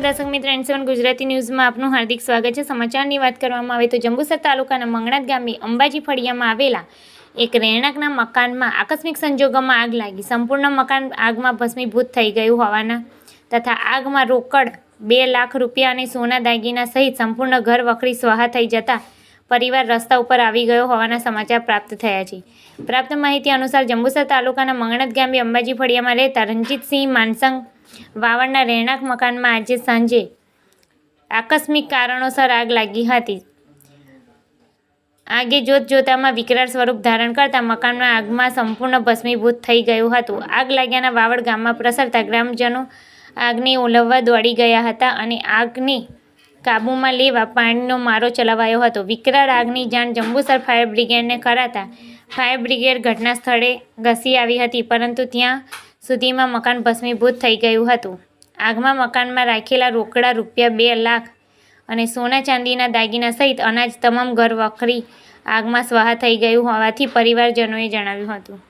દર્શક મિત્ર and seven Gujarati ન્યૂઝમાં આપનું હાર્દિક સ્વાગત છે. સમાચારની વાત કરવામાં આવે તો જંબુસર તાલુકાના મંગણાત ગામે અંબાજી ફળિયામાં આવેલા એક રહેણાંકના મકાનમાં આકસ્મિક સંજોગોમાં આગ લાગી. સંપૂર્ણ મકાન આગમાં ભસ્મીભૂત થઈ ગયું હોવાના તથા આગમાં રોકડ બે લાખ રૂપિયા અને સોના દાગીના સહિત સંપૂર્ણ ઘર વખરી સ્વાહા થઈ જતા પરિવાર રસ્તા ઉપર આવી ગયો હોવાના સમાચાર પ્રાપ્ત થયા છે. પ્રાપ્ત માહિતી અનુસાર જંબુસર તાલુકાના મંગણત ગામે અંબાજી ફળિયામાં રહેતા રણજીતસિંહ માનસંગ વાવડના રહેણાંક મકાનમાં આજે સાંજે આકસ્મિક કારણોસર આગ લાગી હતી. આગે જોત જોતામાં વિકરાળ સ્વરૂપ ધારણ કરતા મકાનમાં આગમાં સંપૂર્ણ ભસ્મીભૂત થઈ ગયું હતું. આગ લાગ્યાના વાવડ ગામમાં પ્રસરતા ગ્રામજનો આગને ઓલવવા દોડી ગયા હતા અને આગને કાબૂમાં લેવા પાણીનો મારો ચલાવાયો હતો. વિકરાળ આગની જાણ જંબુસર ફાયર બ્રિગેડને કરાતા ફાયર બ્રિગેડ ઘટના સ્થળે ઘસી આવી હતી, પરંતુ ત્યાં સુધીમાં મકાન ભસ્મીભૂત થઈ ગયું હતું. આગમાં મકાનમાં રાખેલા રોકડા રૂપિયા બે લાખ અને સોના ચાંદીના દાગીના સહિત અનાજ તમામ ઘર વખરી આગમાં સ્વાહા થઈ ગયું હોવાથી પરિવારજનોએ જણાવ્યું હતું.